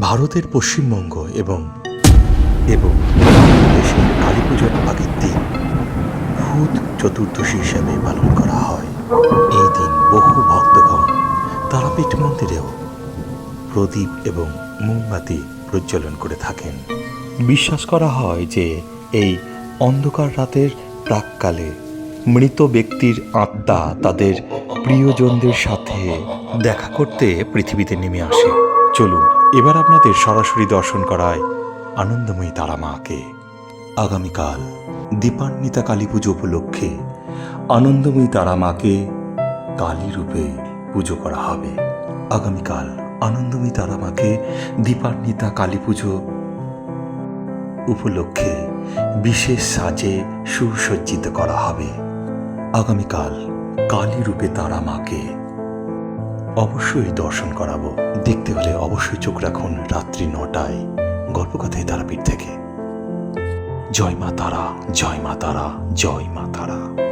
ভারতের পশ্চিমবঙ্গ এবং এবং দেশের কালী পুজোর আগের দিন ভূত চতুর্দশী হিসাবে পালন করা হয়। এই দিন বহু ভক্তগণ তারাপীঠ মন্দিরেও প্রদীপ এবং মোমবাতি প্রজ্বলন করে থাকেন। বিশ্বাস করা হয় যে এই অন্ধকার রাতের প্রাককালে মৃত ব্যক্তির আত্মা তাদের প্রিয়জনদের সাথে দেখা করতে পৃথিবীতে নেমে আসে। চলুন, এবার আপনাদের সরাসরি দর্শন করায় আনন্দময়ী তারা মাকে। আগামীকাল দীপান্বিতা কালী পুজো উপলক্ষে আনন্দময়ী তারা মাকে কালী রূপে পুজো করা হবে। আগামীকাল আনন্দময়ী তারা মাকে দীপান্বিতা কালী পুজো উপলক্ষে বিশেষ সাজে সুসজ্জিত করা হবে। আগামীকাল কালী রূপে তারা মাকে অবশ্যই দর্শন করাবো। দেখতে হলে অবশ্যই চোখ রাখুন রাত্রি নটায়। গল্পকথায় তারাপীঠ থেকে। জয় মা তারা, জয় মা তারা, জয় মা তারা।